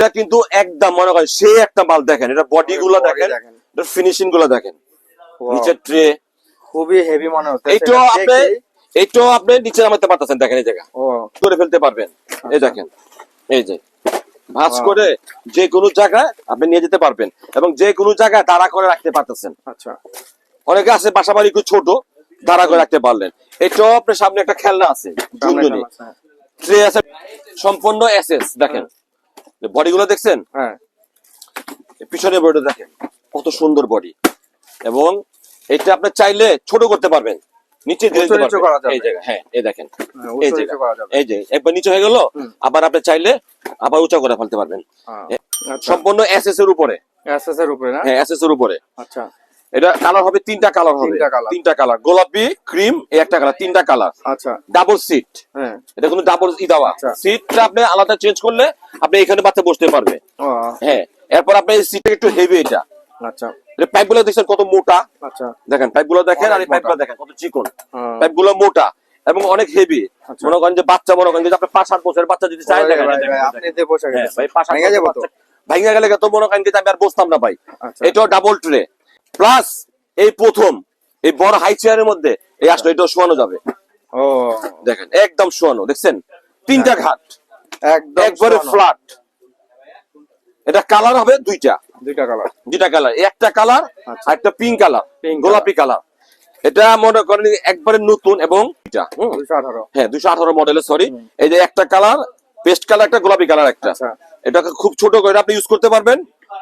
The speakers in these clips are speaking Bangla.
এটা কিন্তু একদম মনে করেন সে একটা মাল দেখেন এটা বডি গুলো দেখেন। এটা ফিনিশিংগুলো দেখেন নিচের ট্রে খুবই হেভি মনে হচ্ছে এইটাও আপনি এইটাও আপনি নিচে নামাতে পারতেছেন দেখেন এই জায়গা। ও। করে ফেলতে পারবেন। এই দেখেন এই যে। ভাঁজ করে যে কোনো জায়গায় আপনি নিয়ে যেতে পারবেন এবং যে কোনো জায়গায় দাঁড়া করে রাখতে পারতেছেন। আচ্ছা। অনেকে আছে বাসা বাড়ি একটু ছোট দাঁড়া করে রাখতে পারলেন। এটাও আপনার সামনে একটা খেলনা আছে ঝুনঝুনি হ্যাঁ। ট্রে আছে সম্পূর্ণ এসএস দেখেন। বডি গুলো দেখছেন? হ্যাঁ। পিছনে বডিটা দেখেন কত সুন্দর বডি। এবং এটা আপনি চাইলে ছোট করতে পারবেন নিচে। এই জায়গা হ্যাঁ এই দেখেন। হ্যাঁ, এই জায়গা। এই যে একবার নিচে হয়ে গেল আবার আপনি চাইলে আবার উঁচা করে ফেলতে পারবেন। হ্যাঁ। আচ্ছা। সম্পূর্ণ এসএস এর উপরে। এসএস এর উপরে না? হ্যাঁ এসএস এর উপরে। আচ্ছা। এটা কালার হবে তিনটা কালার হবে। তিনটা কালার গোলাপি ক্রিম একটা কালার তিনটা কালার আচ্ছা। ডাবল সিট হ্যাঁ। এটা কোনো ডাবল ই দেওয়া। আচ্ছা। সিটটা আপনি আলাদা চেঞ্জ করলে আপনি এখানে বাচ্চা বসতে পারবে। হ্যাঁ। এরপর আপনি সিটটা একটু হেভি এটা। আচ্ছা। দেখছেন কত মোটা? আচ্ছা। দেখেন আর দেখেন কত চিকন। হ্যাঁ। মোটা এবং অনেক হেভি আচ্ছা। মনে করেন যে বাচ্চা মনে করেন যে আপনি পাঁচ সাত বছরের বাচ্চা যদি চাই দেখেন ভাই, এই দেখেন, ভাই, এই আপনি দেখেন। দিয়ে বসে হ্যাঁ, পাঁচ গেলে তো মনে করেন যে আমি আর বসতাম না ভাই। আচ্ছা। এটাও ডাবল ট্রে প্লাস এই প্রথম এই বড় হাই চেয়ারের মধ্যে এই আসলে এটাও শোয়ানো যাবে। ও। দেখেন একদম শোয়ানো দেখছেন? তিনটা ঘাট। একদম একবারে। ফ্ল্যাট এটা কালার হবে দুইটা। দুইটা কালার দুইটা কালার একটা কালার আচ্ছা। আর একটা পিঙ্ক কালার গোলাপি কালার এটা মনে করেন একবারে নতুন এবং এটা, হ্যাঁ দুশো আঠারো মডেলের সরি এই যে একটা কালার পেস্ট কালার একটা গোলাপি কালার একটা। আচ্ছা। এটাকে খুব ছোট করে আপনি ইউজ করতে পারবেন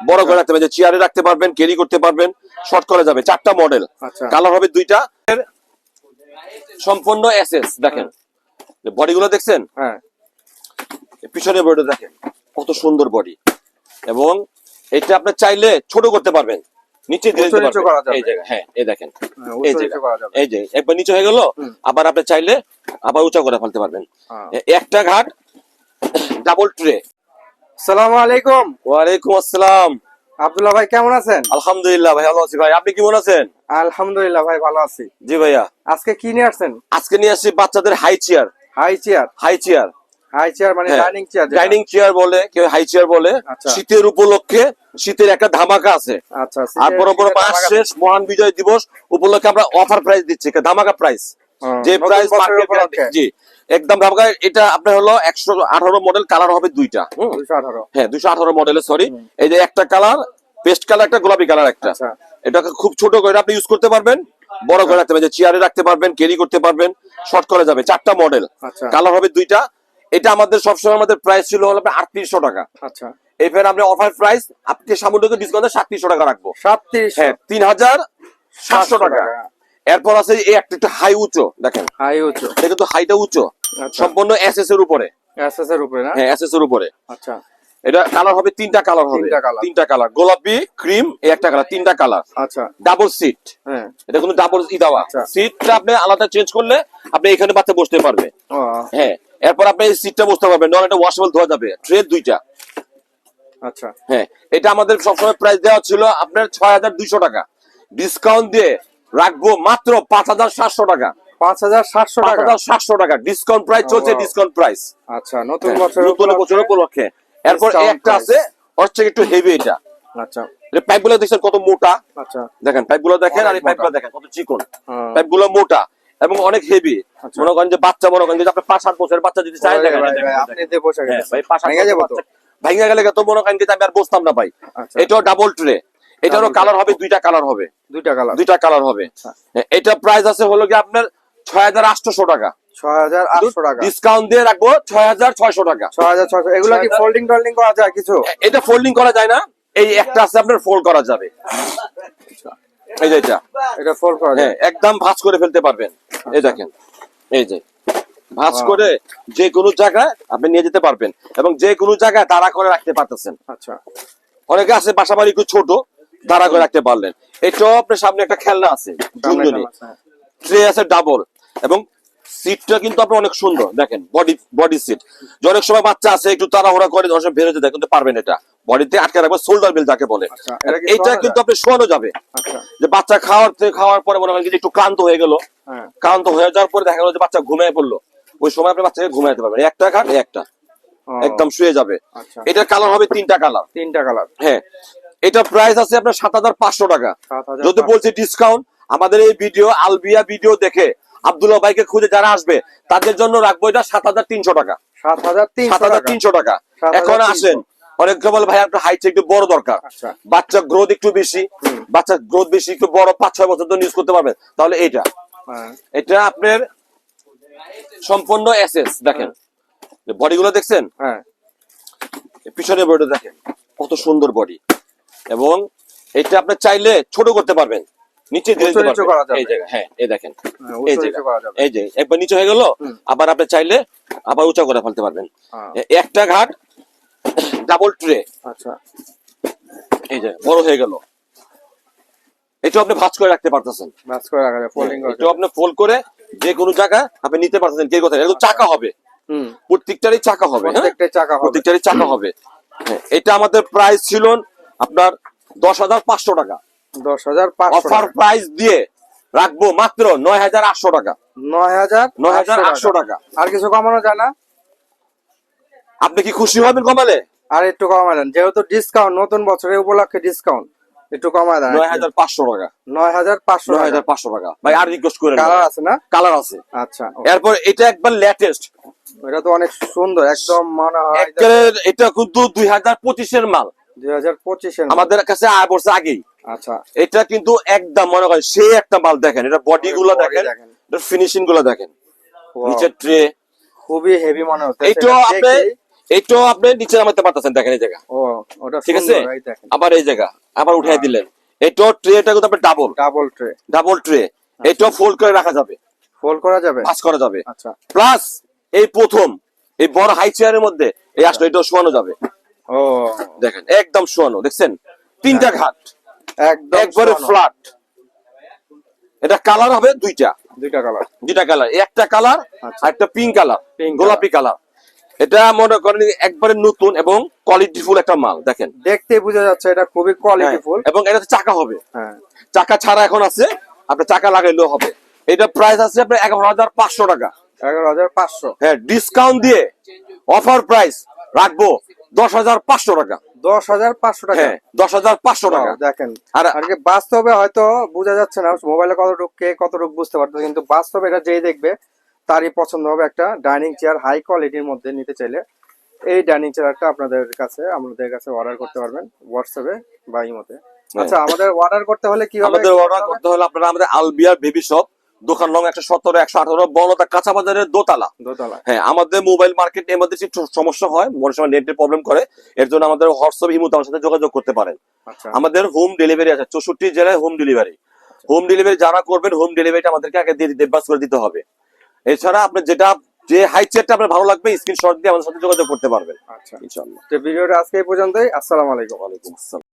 বড় করে রাখতে পারবেন চেয়ারে রাখতে পারবেন ক্যারি করতে পারবেন শর্ট করা যাবে চারটা মডেল আচ্ছা। কালার হবে দুইটা। সম্পূর্ণ এসএস দেখেন। বডি গুলো দেখছেন? হ্যাঁ। পিছনে বডিটা দেখেন কত সুন্দর বডি এবং এটা আপনি চাইলে ছোট করতে পারবেন নিচে। এই জায়গা হ্যাঁ এই দেখেন। হ্যাঁ, এই যাবে। এই যে একবার নিচে হয়ে গেল আবার আপনি চাইলে আবার উঁচা করে ফেলতে পারবেন। হ্যাঁ। একটা ঘাট ডাবল ট্রে সালামু আলাইকুম। ওয়ালাইকুম আসসালাম। আব্দুল্লাহ ভাই কেমন আছেন? আলহামদুলিল্লাহ ভাই ভালো আছি ভাই। আপনি কেমন আছেন? আলহামদুলিল্লাহ ভাই ভালো আছি। জি ভাইয়া। আজকে কি নিয়ে আসছেন? আজকে নিয়ে আসছি বাচ্চাদের high chair high chair high chair high chair মানে। ডাইনিং চেয়ার ডাইনিং চেয়ার বলে কেউ হাই চেয়ার বলে। আচ্ছা। শীতের উপলক্ষে শীতের একটা ধামাকা আছে। আচ্ছা আর বড় বড় মাস শেষ মহান বিজয় দিবস উপলক্ষে আমরা অফার প্রাইস দিচ্ছি ধামাকা প্রাইস যে প্রাইস জি। একদম ধামাকা এটা আপনার হলো একশো আঠারো মডেল কালার হবে দুইটা। হ্যাঁ দুশো আঠারো মডেলের সরি এই যে একটা কালার পেস্ট কালার একটা গোলাপি কালার একটা। আচ্ছা। এটাকে খুব ছোট করে আপনি ইউজ করতে পারবেন বড় করে রাখতে পারবেন চেয়ারে রাখতে পারবেন ক্যারি করতে পারবেন শর্ট করা যাবে চারটা মডেল আচ্ছা। কালার হবে দুইটা। এটা আমাদের সবসময় আমাদের প্রাইস ছিল হলো আটত্রিশশো টাকা। আচ্ছা। এই ফের আমরা অফার প্রাইস আপনি সামুদ্রিক ডিসকাউন্টে সাতত্রিশশো টাকা রাখব। সাতত্রিশ হ্যাঁ তিন হাজার সাতশো টাকা। এরপর আছে এই একটা হাই উঁচু দেখেন। হাই উঁচু। এটা কিন্তু হাইটা উঁচু। আচ্ছা। সম্পূর্ণ এসএস এর উপরে। এসএস এর উপরে না? হ্যাঁ এসএস এর উপরে। আচ্ছা। এটা কালার হবে তিনটা কালার হবে। তিনটা কালার গোলাপি ক্রিম এই একটা কালার তিনটা কালার আচ্ছা। ডাবল সিট হ্যাঁ। এটা কিন্তু ডাবল ই দেওয়া। আচ্ছা। সিটটা আপনি আলাদা চেঞ্জ করলে আপনি এখানে বাচ্চা বসতে পারবে। হ্যাঁ। এরপর আপনি সিটটা বসতে পারবেন নন এটা ওয়াশেবল ধোয়া যাবে। ট্রে দুইটা। আচ্ছা। হ্যাঁ। এটা আমাদের সবসময় প্রাইস দেওয়া ছিল আপনার ছয় হাজার দুইশো টাকা। ডিসকাউন্ট দিয়ে রাখব মাত্র পাঁচ হাজার সাতশো টাকা। পাঁচ হাজার সাতশো টাকা। সাতশো টাকা। ডিসকাউন্ট প্রাইস চলছে ডিসকাউন্ট প্রাইস আচ্ছা নতুন বছর নতুন বছর উপলক্ষে। এরপর একটা আছে ওর থেকে একটু হেভি এটা। আচ্ছা। দেখছেন কত মোটা? আচ্ছা। দেখেন দেখেন আর অনেক এই পাইপ দেখেন কত চিকন। মোটা এবং অনেক হেভি আচ্ছা। মনে করেন যে বাচ্চা মনে করেন আপনি পাঁচ সাত বছরের বাচ্চা যদি চাই দেখেন হ্যাঁ, গেলে তো মনে করেন আমি আর বসতাম না ভাই। এটাও ডাবল ট্রে এটারও কালার হবে দুইটা কালার হবে। দুইটা কালার দুইটা কালার হবে। এটা প্রাইস আছে হলো কি আপনার ছয় হাজার আটশো টাকা। ছয় হাজার আটশো টাকা। ডিসকাউন্ট দিয়ে রাখব ছয় হাজার ছয়শো টাকা। ছয় হাজার ছয়শো। এগুলো কি 6000 ফোল্ডিং টোল্ডিং করা যায় কিছু? এটা ফোল্ডিং করা যায় না। এই একটা আছে আপনার ফোল্ড করা যাবে। এই যে এটা। এটা ফোল্ড করা হ্যাঁ যায়। একদম ভাঁজ করে ফেলতে পারবেন। এই দেখেন। এই যে। ভাঁজ করে যে কোনো জায়গায় আপনি নিয়ে যেতে পারবেন এবং যে কোনো জায়গায় দাঁড়া করে রাখতে পারতেছেন। আচ্ছা। অনেকে আছে বাসা বাড়ি একটু ছোট দাঁড়া করে রাখতে পারলেন। এটাও আপনার সামনে একটা খেলনা আছে আছে। ট্রে আছে ডাবল এবং সিটটা কিন্তু আপনার অনেক সুন্দর দেখেন বডি বডি সিট যে অনেক সময় বাচ্চা আছে একটু তাড়াহুড়া করে অনেক সময় বেরোতে দেয় কিন্তু পারবেন এটা। বডিতে আটকে রাখবেন শোল্ডার বেল যাকে বলে। আচ্ছা, এটা কিন্তু আপনি শোয়ানো যাবে। আচ্ছা। যে বাচ্চা খাওয়ার থেকে খাওয়ার পরে মনে করেন যে একটু ক্লান্ত হয়ে গেল হ্যাঁ। ক্লান্ত হয়ে যাওয়ার পরে দেখা গেল যে বাচ্চা ঘুমিয়ে পড়ল। ওই সময় আপনি বাচ্চাকে ঘুমাইতে পারবেন। একটা খাট একটা। একদম শুয়ে যাবে। আচ্ছা। এটার কালার হবে তিনটা কালার তিনটা কালার হ্যাঁ। এটা প্রাইস আছে আপনার সাত হাজার পাঁচশো টাকা। যদি বলছি ডিসকাউন্ট আমাদের এই ভিডিও আলবিয়া ভিডিও দেখে আব্দুল্লাহ ভাইকে খুঁজে যারা আসবে তাদের জন্য রাখব এটা সাত হাজার তিনশো টাকা। সাত হাজার তিনশো টাকা। তিনশো টাকা। 7,300 এখন আসেন অনেকে বলে ভাই আপনার হাইট একটু বড় দরকার। আচ্ছা। বাচ্চা গ্রোথ একটু বেশি। বাচ্চা গ্রোথ বেশি একটু বড় পাঁচ ছয় বছর ধরে ইউজ করতে পারবেন। তাহলে এটা হ্যাঁ। এটা আপনার সম্পূর্ণ এসএস দেখেন। বডি গুলো দেখছেন? হ্যাঁ। পিছনের বডিটা দেখেন কত সুন্দর বডি এবং এটা আপনি চাইলে ছোট করতে পারবেন। নিচে দিয়ে দিতে পারবেন। এই জায়গা হ্যাঁ এই দেখেন হ্যাঁ, এই যাবে। এই যে একবার নিচে হয়ে গেল আবার আপনি চাইলে আবার উঁচা করে ফেলতে পারবেন। হ্যাঁ, একটা ঘাট ডাবল ট্রে আচ্ছা। এই যে বড় হয়ে গেল। এটা আপনি ভাঁজ করে রাখতে পারতেছেন। মাছ করে রাখা যায় ফোল্ডিং করা এটা আপনি ফোল্ড করে যে কোনো জায়গা আপনি নিতে পারতেছেন। কে কথা একদম চাকা হবে। হুম। প্রত্যেকটারই চাকা হবে হ্যাঁ? প্রত্যেকটাই চাকা হবে। প্রত্যেকটারই চাকা হবে। হ্যাঁ, এটা আমাদের প্রাইস ছিল আপনার দশ হাজার পাঁচশো টাকা। দশ হাজার অফার প্রাইস দিয়ে রাখব মাত্র নয় হাজার আটশো টাকা। নয় হাজার নয় হাজার আটশো টাকা। আর কিছু কমানো যায় না? আপনি কি খুশি হবেন কমালে? আর একটু কমায় দেন। যেহেতু ডিসকাউন্ট নতুন বছরের উপলক্ষে ডিসকাউন্ট একটু কমায় দেন নয় হাজার পাঁচশো টাকা। নয় হাজার পাঁচশো নয় হাজার পাঁচশো টাকা। ভাই আর রিকোয়েস্ট করে কালার আছে না? কালার আছে। আচ্ছা এরপর এটা একবার লেটেস্ট এটা তো অনেক সুন্দর একদম মনে হয় এটা কিন্তু দুই হাজার পঁচিশের মাল। আমাদের কাছে আয় পড়ছে আগেই। আচ্ছা। এটা কিন্তু একদম মনে সে একটা মাল দেখেন। এটা বডি গুলো দেখেন। এটা ফিনিশিংগুলো দেখেন নিচের ট্রে খুবই হেভি মনে হচ্ছে। এইটাও আপনি এইটাও আপনি নিচে নামাতে পারতেছেন দেখেন এই জায়গা। ও ওটা ঠিক আছে? আবার এই জায়গা আবার উঠাই দিলেন। এটাও ট্রেটা কিন্তু আপনার double double tray double tray এটাও ফোল্ড করে রাখা যাবে। ফোল্ড করা যাবে? পাস করা যাবে। আচ্ছা। প্লাস এই প্রথম এই বড় হাই চেয়ারের মধ্যে এই আসলে এটাও শোয়ানো যাবে। ও। দেখেন একদম শোয়ানো দেখছেন? তিনটা ঘাট। একদম একবারে। ফ্ল্যাট এটা কালার হবে দুইটা। দুইটা কালার দুইটা কালার একটা কালার আচ্ছা। আর একটা পিঙ্ক কালার গোলাপি কালার এটা মনে করেন একবারে নতুন এবং কোয়ালিটিফুল একটা মাল দেখেন। দেখতে বোঝা যাচ্ছে এটা খুবই হ্যাঁ, কোয়ালিটিফুল এবং এটাতে চাকা হবে। হ্যাঁ। চাকা ছাড়া এখন আছে আপনার চাকা লাগাইলেও হবে। এটা প্রাইস আছে আপনার এগারো হাজার পাঁচশো টাকা। এগারো হাজার পাঁচশো। হ্যাঁ ডিসকাউন্ট দিয়ে অফার প্রাইস রাখব। দশ হাজার পাঁচশো টাকা। দশ হাজার পাঁচশো টাকা? হ্যাঁ দশ হাজার পাঁচশো টাকা। দেখেন। আর বাস্তবে হয়তো বোঝা যাচ্ছে না মোবাইলে কে বুঝতে কিন্তু বাস্তবে এটা যেই দেখবে তারই পছন্দ হবে একটা ডাইনিং চেয়ার হাই কোয়ালিটির মধ্যে নিতে চাইলে। এই ডাইনিং চেয়ারটা আপনাদের কাছে আমাদের কাছে অর্ডার করতে পারবেন হোয়াটসঅ্যাপে বা ইমোতে আচ্ছা আমাদের অর্ডার করতে হলে কি হবে আমাদের অর্ডার করতে হলে আপনারা আমাদের আলবিয়ার বেবি শপ দোকান নং একশো সতেরো একশো আঠারো বনতা কাঁচা বাজারের দোতলা। দোতলা। হ্যাঁ আমাদের মোবাইল মার্কেট মধ্যে সমস্যা হয় মনে সময় নেটের প্রবলেম করে এর জন্য আমাদের হোয়াটসঅ্যাপ ইমুতে আমার সাথে যোগাযোগ করতে পারেন। আচ্ছা। আমাদের হোম ডেলিভারি আছে চৌষট্টি জেলায় হোম ডেলিভারি হোম ডেলিভারি যারা করবেন হোম ডেলিভারিটা আমাদেরকে আগে দিয়ে advance করে দিতে হবে। এছাড়া আপনি যেটা যে হাই চেয়ারটা আপনার ভালো লাগবে স্ক্রিনশট দিয়ে আমাদের সাথে যোগাযোগ করতে পারবেন। আচ্ছা। ইনশাআল্লাহ। তো ভিডিওটা আজকে এই পর্যন্তই আসসালামু আলাইকুম। ওয়ালাইকুম আসসালাম।